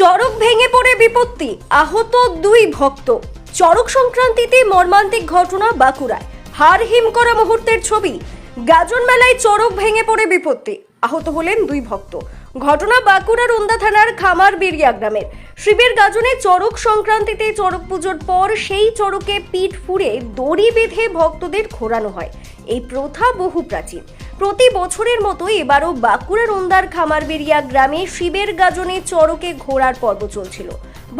চড়ক ভেঙে পড়ে বিপত্তি। আহত দুই ভক্ত। চরক সংক্রান্তিতে মর্মান্তিক ঘটনা বাঁকুড়ায়। হার হিম করা মুহূর্তের ছবি। গাজন মেলায় চরক ভেঙে পড়ে বিপত্তি। আহত হলেন দুই ভক্ত। ঘটনা বাঁকুড়ার ওন্দা থানার খামার বিরিয়া গ্রামের। শিবের গাজনে চড়ক সংক্রান্তিতে চড়ক পুজোর পর সেই চরকে পিঠ ফুঁড়ে দড়ি বেঁধে ভক্তদের ঘোরানো হয়। এই প্রথা বহু প্রাচীন। প্রতি বছরের মতো এবারও বাঁকুড়ার ওন্দার খামারবেরিয়া গ্রামে শিবের গাজনে চড়কে ঘোরার পর্ব চলছিল।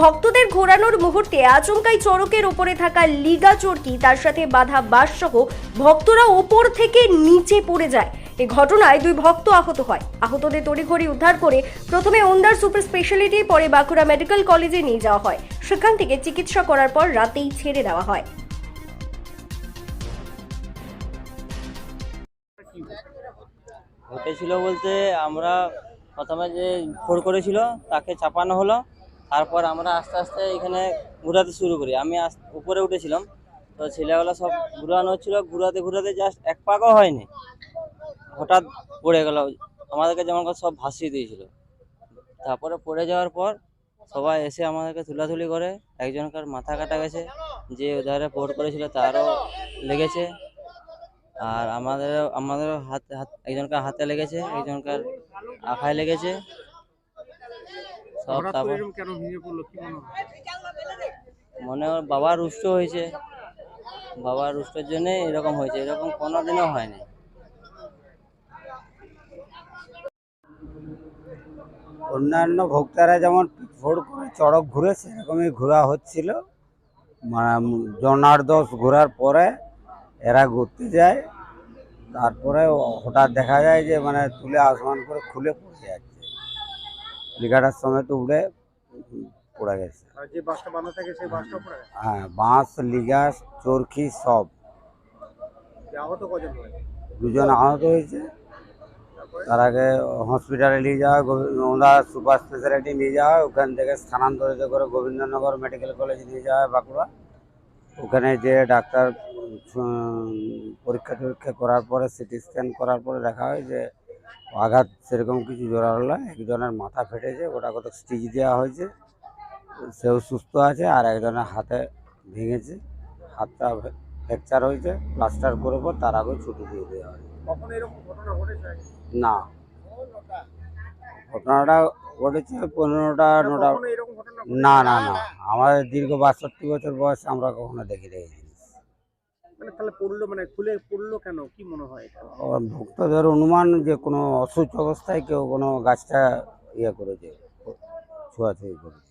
ভক্তদের ঘোরানোর মুহূর্তে আচমকাই চড়কের ওপরে থাকা লিগা চরকি তার সাথে বাঁধা বাঁশ সহ ভক্তরা ওপর থেকে নিচে পড়ে যায়। এ ঘটনায় দুই ভক্ত আহত হয়। আহতদের তড়িঘড়ি উদ্ধার করে প্রথমে ওন্দার সুপার স্পেশালিটি, পরে বাঁকুড়া মেডিকেল কলেজে নিয়ে যাওয়া হয়। সেখান থেকে চিকিৎসা করার পর রাতেই ছেড়ে দেওয়া হয়। ঘটেছিল বলতে আমরা প্রথমে যে ফোর করেছিল, তাকে চাপানো হলো। তারপর আমরা আস্তে আস্তে এখানে ঘোরাতে শুরু করি। আমি উপরে উঠেছিলাম, তো ছেলেগুলো সব ঘুরানো হচ্ছিল। ঘুরাতে ঘুরাতে জাস্ট এক পাকও হয়নি। হঠাৎ পড়ে গেল, আমাদেরকে যেমন সব ভাসিয়ে দিয়েছিল। তারপরে পড়ে যাওয়ার পর সবাই এসে আমাদেরকে তুলাতুলি করে। একজনকার মাথা কাটা গেছে, যে ওধারে পোর করেছিল তারও লেগেছে। আর আমাদের আমাদের হাতে হাত একজনকার হাতে লেগেছে একজনকার আখায় লেগেছে। সব তারপর মনে বাবা রুষ্ট হয়েছে। বাবা রুষ্টর জন্য এরকম হয়েছে এরকম কোনোদিনও হয়নি। অন্যান্য ভক্তরা যেমন ফোড় করে চড়ক ঘুরে সেরকমই ঘোরা হচ্ছিল। মানে জনার্দশ ঘোরার পরে এরা ঘুরতে যায় তারপরে হঠাৎ দেখা যায় যে মানে তুলে আসমান করে খুলে পড়ে যাচ্ছে। লিখাটার লিগাটার তো উড়ে পড়ে গেছে। হ্যাঁ বাঁশ লিগাস চরকি সব। দুজন আহত হয়েছে। তার আগে হসপিটালে নিয়ে যাওয়া গোবিন্দা সুপার স্পেশালিটি নিয়ে যাওয়া হয়। ওখান থেকে স্থানান্তরিত করে গোবিন্দনগর মেডিকেল কলেজ নিয়ে যাওয়া হয় বাঁকুড়া। ওখানে যে ডাক্তার পরীক্ষা টরীক্ষা করার পরে সিটি স্ক্যান করার পরে দেখা হয় যে আঘাত সেরকম কিছু জোরালো নয়। একজনের মাথা ফেটেছে ওটা কত স্টিচ দেওয়া হয়েছে। সেও সুস্থ আছে আর একজনের হাতে ভেঙেছে। হাতটা ফ্র্যাকচার হয়েছে প্লাস্টার করে পর তার আগে ছুটি দিয়ে দেওয়া হয় না। ঘটনাটা ঘটেছে পনেরোটা নটা? না না না। আমাদের দীর্ঘ বাষট্টি বছর বয়স আমরা কখনো দেখি নি মানে তাহলে পড়ল মানে খুলে পড়ল কেন? কি মনে হয় এটা? ভক্তদের অনুমান যে কোনো অসুস্থ অবস্থায় কেউ কোনো গাছটা ইয়ে করেছে ছোঁয়াছুঁয়ি করেছে।